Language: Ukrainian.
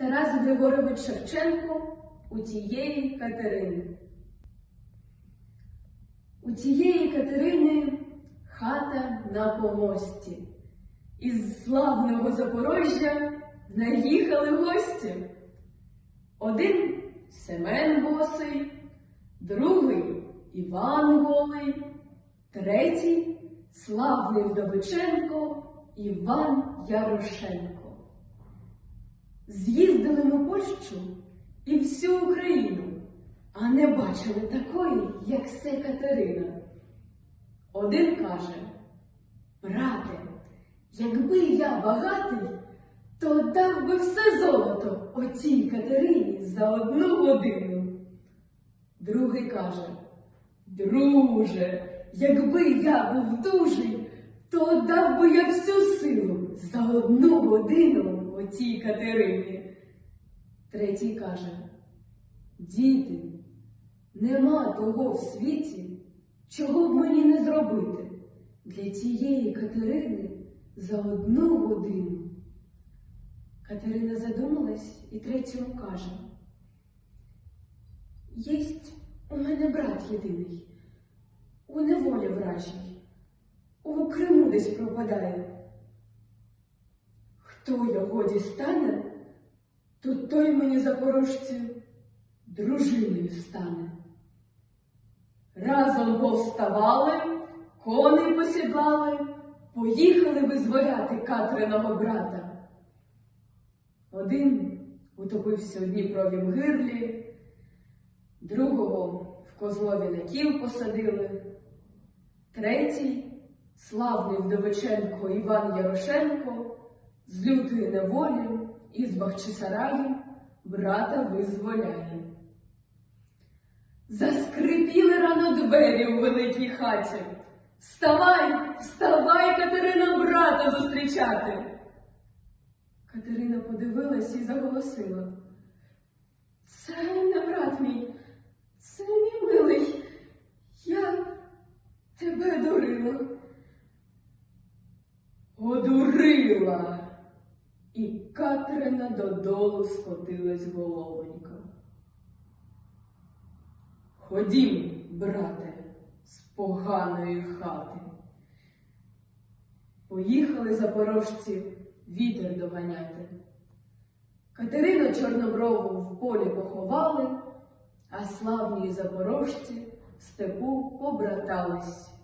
Тарас Григорович Шевченко у тієї Катерини. У тієї Катерини хата на помості. Із славного Запорожжя наїхали гості. Один Семен Босий, другий Іван Голий, третій славний Вдовиченко Іван Ярошенко. З'їздили ми Польщу і всю Україну, а не бачили такої, як се Катерина. Один каже, брате, якби я багатий, то дав би все золото оцій Катерині за одну годину. Другий каже, друже, якби я був дужий, то дав би я всю силу за одну годину оцій Катерині. Третій каже, діти, нема того в світі, чого б мені не зробити для тієї Катерини за одну годину. Катерина задумалась і третьому каже, Єсть у мене брат єдиний, у неволі вражій, десь пропадає. Хто його дістане, то той мені запорожцю дружиною стане. Разом повставали, коней посідлали, поїхали визволяти Катриного брата. Один утопився у Дніпровім гирлі, другого в Козлові на кіл посадили, третій, славний Вдовиченко Іван Ярошенко, з лютої неволі із Бахчисараю брата визволяє. Заскрипіли рано двері у великій хаті. Вставай, вставай, Катерина, брата зустрічати. Катерина подивилась і заголосила. Це не брат мій, це мій милий. Я тебе дурила. Одурила. І Катерина додолу скотилась головонька. Ходім, брате, з поганої хати. Поїхали запорожці вітер доганяти. Катерину Чорноброву в полі поховали, а славні запорожці в степу побратались.